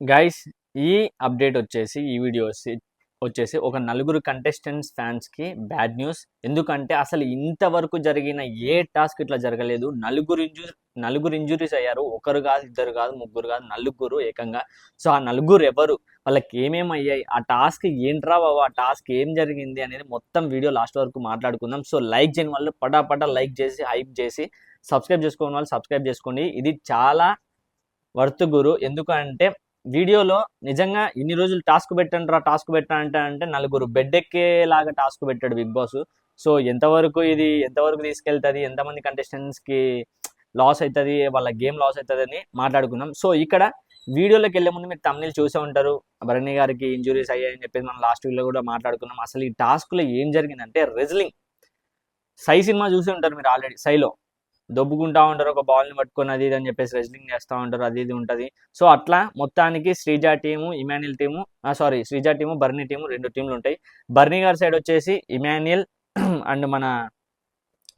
Guys ఈ update వచ్చేసి ఈ వీడియో వచ్చేసి ఒక నలుగురు కంటెస్టెంట్స్ ఫ్యాన్స్కి బ్యాడ్ న్యూస్ ఎందుకంటే అసలు ఇంతవరకు జరిగిన ఏ టాస్క్ ఇట్లా జరగలేదు. నలుగురు ఇంజురీ నలుగురు ఇంజురీస్ అయ్యారు. ఒకరు కాదు ఇద్దరు కాదు ముగ్గురు కాదు నలుగురు ఏకంగా. సో ఆ నలుగురు ఎవరు? వాళ్ళకి ఏమేమి అయ్యాయి? ఆ టాస్క్ ఏంట్రా బాబు? ఆ టాస్క్ ఏం జరిగింది అనేది మొత్తం వీడియో లాస్ట్ వరకు మాట్లాడుకుందాం. సో లైక్ చేయని వాళ్ళు పటాపటా లైక్ చేసి హైప్ చేసి సబ్స్క్రైబ్ చేసుకోని వాళ్ళు సబ్స్క్రైబ్ చేసుకోండి. ఇది చాలా వర్త్ గురు. ఎందుకంటే వీడియోలో నిజంగా ఇన్ని రోజులు టాస్క్ పెట్టండి రా టాస్క్ పెట్టండి అంటే నలుగురు బెడ్ ఎక్కేలాగా టాస్క్ పెట్టాడు బిగ్ బాస్. సో ఎంతవరకు ఇది ఎంతవరకు తీసుకెళ్తుంది ఎంతమంది కంటెస్టెంట్స్కి లాస్ అవుతుంది వాళ్ళ గేమ్ లాస్ అవుతుంది అని మాట్లాడుకున్నాం సో ఇక్కడ వీడియోలోకి వెళ్ళే ముందు మీరు తమిళ చూసే ఉంటారు. భరణి గారికి ఇంజురీస్ అయ్యాయని చెప్పేసి మనం లాస్ట్ వీడియో కూడా మాట్లాడుకున్నాం. అసలు ఈ టాస్క్లో ఏం జరిగిందంటే రెజ్లింగ్ సై సినిమా చూసి ఉంటారు మీరు ఆల్రెడీ సైలో. దొబ్బుకుంటా ఉంటారు ఒక బాల్ని పట్టుకొని అది ఇది అని చెప్పేసి రెజ్లింగ్ చేస్తూ ఉంటారు అది ఇది ఉంటుంది. సో అట్లా మొత్తానికి Sreeja team Emmanuel team sorry Sreeja team Bharani team రెండు టీంలు ఉంటాయి. బర్నీ గారి సైడ్ వచ్చేసి ఇమాన్యుల్ అండ్ మన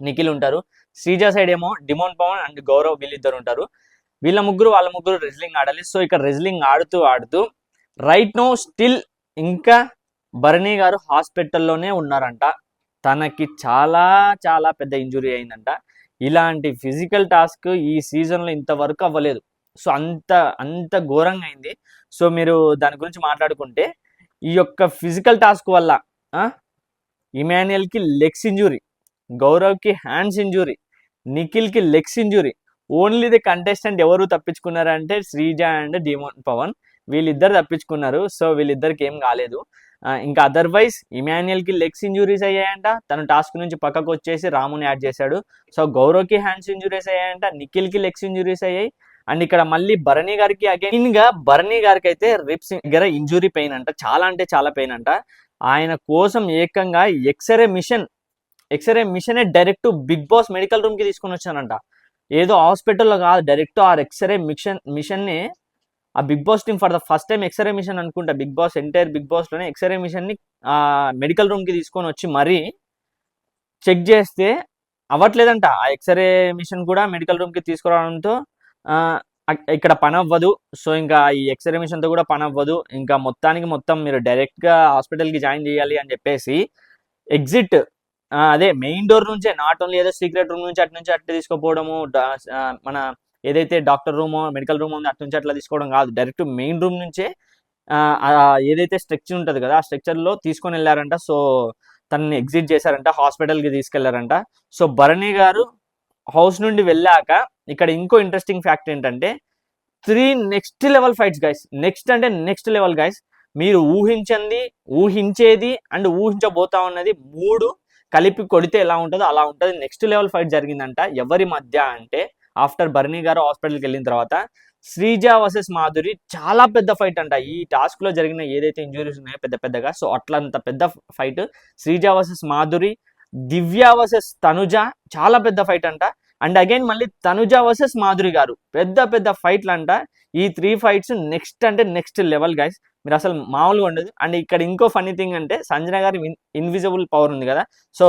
నిఖిల్ ఉంటారు. శ్రీజ సైడ్ ఏమో డిమోన్ పవన్ అండ్ గౌరవ్ వీళ్ళిద్దరు ఉంటారు. వీళ్ళ ముగ్గురు వాళ్ళ ముగ్గురు రెజ్లింగ్ ఆడాలి. సో ఇక్కడ రెజ్లింగ్ ఆడుతూ ఆడుతూ రైట్ నో స్టిల్ ఇంకా భరణి గారు హాస్పిటల్లోనే ఉన్నారంట. తనకి చాలా చాలా పెద్ద ఇంజురీ అయిందంట. ఇలాంటి ఫిజికల్ టాస్క్ ఈ సీజన్లో ఇంతవరకు అవ్వలేదు. సో అంత అంత ఘోరంగా అయింది. సో మీరు దాని గురించి మాట్లాడుకుంటే ఈ యొక్క ఫిజికల్ టాస్క్ వల్ల ఇమాన్యుయల్కి లెగ్స్ ఇంజురీ గౌరవ్కి hands injury నిఖిల్కి legs injury only the contestant ఎవరు తప్పించుకున్నారంటే శ్రీజ అండ్ డిమోన్ పవన్. వీళ్ళిద్దరు తప్పించుకున్నారు. సో వీళ్ళిద్దరికి ఏం కాలేదు. ఇంకా అదర్వైజ్ ఇమాన్యుయల్కి లెగ్స్ ఇంజురీస్ అయ్యాయంట. తను టాస్క్ నుంచి పక్కకు వచ్చేసి రాముని యాడ్ చేశాడు. సో గౌరవ్కి హ్యాండ్స్ ఇంజురీస్ అయ్యాయంట. నిఖిల్కి లెగ్స్ ఇంజురీస్ అయ్యాయి. అండ్ ఇక్కడ మళ్ళీ భరణి గారికి అగైన్గా భరణి గారికి అయితే రిప్స్ దగ్గర ఇంజురీ పెయిన్ అంట. చాలా అంటే చాలా పెయిన్ అంట. ఆయన కోసం ఏకంగా X ray machine X ray మిషనే direct Bigg Boss medical రూమ్కి తీసుకొని వచ్చానంట. ఏదో హాస్పిటల్లో కాదు డైరెక్ట్ ఆ ఎక్స్రే మిషన్ మిషన్ని ఆ Bigg Boss team for the first time X ray machine అనుకుంటా. బిగ్ బాస్ ఎంటైర్ బిగ్ బాస్లోనే ఎక్స్రే మిషన్ని ఆ మెడికల్ రూమ్కి తీసుకొని వచ్చి మరీ చెక్ చేస్తే అవ్వట్లేదంట. ఆ ఎక్స్రే మిషన్ కూడా మెడికల్ రూమ్కి తీసుకురావడంతో ఇక్కడ పని అవ్వదు. సో ఇంకా ఈ ఎక్స్రే మిషన్తో కూడా పని అవ్వదు. ఇంకా మొత్తానికి మొత్తం మీరు డైరెక్ట్గా హాస్పిటల్కి హాస్పిటల్కి జాయిన్ చేయాలి అని చెప్పేసి ఎగ్జిట్ అదే మెయిన్ డోర్ నుంచే నాట్ ఓన్లీ ఏదో సీక్రెట్ రూమ్ నుంచి అటు నుంచి అట్టు తీసుకుపోవడము మన ఏదైతే డాక్టర్ రూమ్ మెడికల్ రూమ్ ఉంది అటు నుంచి అట్లా తీసుకోవడం కాదు. డైరెక్ట్ మెయిన్ రూమ్ నుంచే ఏదైతే స్ట్రక్చర్ ఉంటుంది కదా ఆ స్ట్రక్చర్లో తీసుకొని వెళ్ళారంట. సో తనని ఎగ్జిట్ చేశారంట హాస్పిటల్కి తీసుకెళ్ళారంట. సో భరణి గారు హౌస్ నుండి వెళ్ళాక ఇక్కడ ఇంకో ఇంట్రెస్టింగ్ ఫ్యాక్ట్ ఏంటంటే three next level fights guys. Next అంటే నెక్స్ట్ లెవెల్ గైస్. మీరు ఊహించండి ఊహించేది అండ్ ఊహించబోతా ఉన్నది మూడు కలిపి కొడితే ఎలా ఉంటుందో అలా ఉంటుంది. నెక్స్ట్ లెవెల్ ఫైట్ జరిగిందంట ఎవరి మధ్య అంటే ఆఫ్టర్ బర్నీ గారు హాస్పిటల్కి వెళ్ళిన తర్వాత శ్రీజ వర్సెస్ మాధురి చాలా పెద్ద ఫైట్ అంట. ఈ టాస్క్లో జరిగిన ఏదైతే ఇంజురీస్ ఉన్నాయో పెద్ద పెద్దగా సో అట్లంత పెద్ద fight Sreeja versus Madhuri Divya versus Tanuja చాలా పెద్ద ఫైట్ అంట. అండ్ అగైన్ మళ్ళీ తనుజ వర్సెస్ మాధురి గారు పెద్ద పెద్ద ఫైట్లు అంట ఈ త్రీ ఫైట్స్ నెక్స్ట్ అంటే నెక్స్ట్ లెవెల్ గైస్ మీరు అసలు మామూలుగా ఉండదు. అండ్ ఇక్కడ ఇంకో ఫనీ థింగ్ అంటే సంజన గారి ఇన్విజిబుల్ పవర్ ఉంది కదా. సో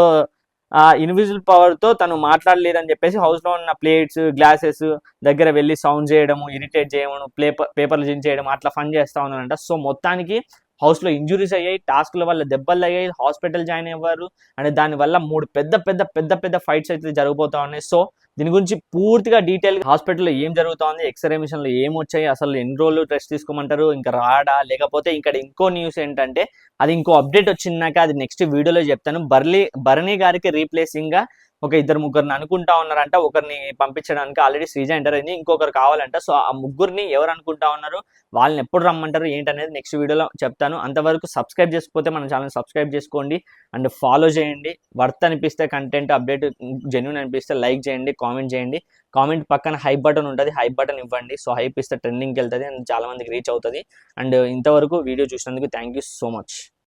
ఇన్విజిబుల్ పవర్తో తను మాట్లాడలేదని చెప్పేసి హౌస్లో ఉన్న ప్లేట్స్ గ్లాసెస్ దగ్గర వెళ్ళి సౌండ్ చేయడము ఇరిటేట్ చేయడము ప్లే పేపర్లు చేయడం అట్లా ఫన్ చేస్తా ఉన్నారంట సో మొత్తానికి హౌస్లో ఇంజురీస్ అయ్యాయి టాస్క్ల వల్ల దెబ్బలు అయ్యాయి హాస్పిటల్ జాయిన్ అయ్యారు అండ్ దాని వల్ల మూడు పెద్ద పెద్ద పెద్ద పెద్ద ఫైట్స్ అయితే జరగబోతా ఉన్నాయి. సో దీని గురించి పూర్తిగా డీటెయిల్ హాస్పిటల్లో ఏం జరుగుతోంది ఎక్స్రే మిషన్లో ఏం వచ్చాయి అసలు ఎన్ని రోజులు టెస్ట్ తీసుకోమంటారు ఇంకా రాడా? లేకపోతే ఇక్కడ ఇంకో న్యూస్ ఏంటంటే అది ఇంకో అప్డేట్ వచ్చినాక అది నెక్స్ట్ వీడియోలో చెప్తాను. బర్లీ భరణి గారికి రీప్లేసింగ్గా ఒక ఇద్దరు ముగ్గురిని అనుకుంటా ఉన్నారంట. ఒకరిని పంపించడానికి ఆల్రెడీ శ్రీజ ఎంటర్ అయింది. ఇంకొకరు కావాలంట. సో ఆ ముగ్గురిని ఎవరు అనుకుంటా ఉన్నారు? వాళ్ళని ఎప్పుడు రమ్మంటారు? ఏంటనేది నెక్స్ట్ వీడియోలో చెప్తాను. అంతవరకు సబ్స్క్రైబ్ చేసుకపోతే మన ఛానల్ సబ్స్క్రైబ్ చేసుకోండి. అండ్ ఫాలో చేయండి. వర్త్ అనిపిస్తే కంటెంట్ అప్డేట్ జెన్యున్ అనిపిస్తే లైక్ చేయండి కామెంట్ చేయండి. కామెంట్ పక్కన హైప్ బటన్ ఉంటుంది. హైప్ బటన్ ఇవ్వండి. సో హైప్ ఇస్తే ట్రెండింగ్కి వెళ్తుంది. అండ్ చాలామందికి రీచ్ అవుతుంది. అండ్ ఇంతవరకు వీడియో చూసినందుకు థ్యాంక్ యూ సో మచ్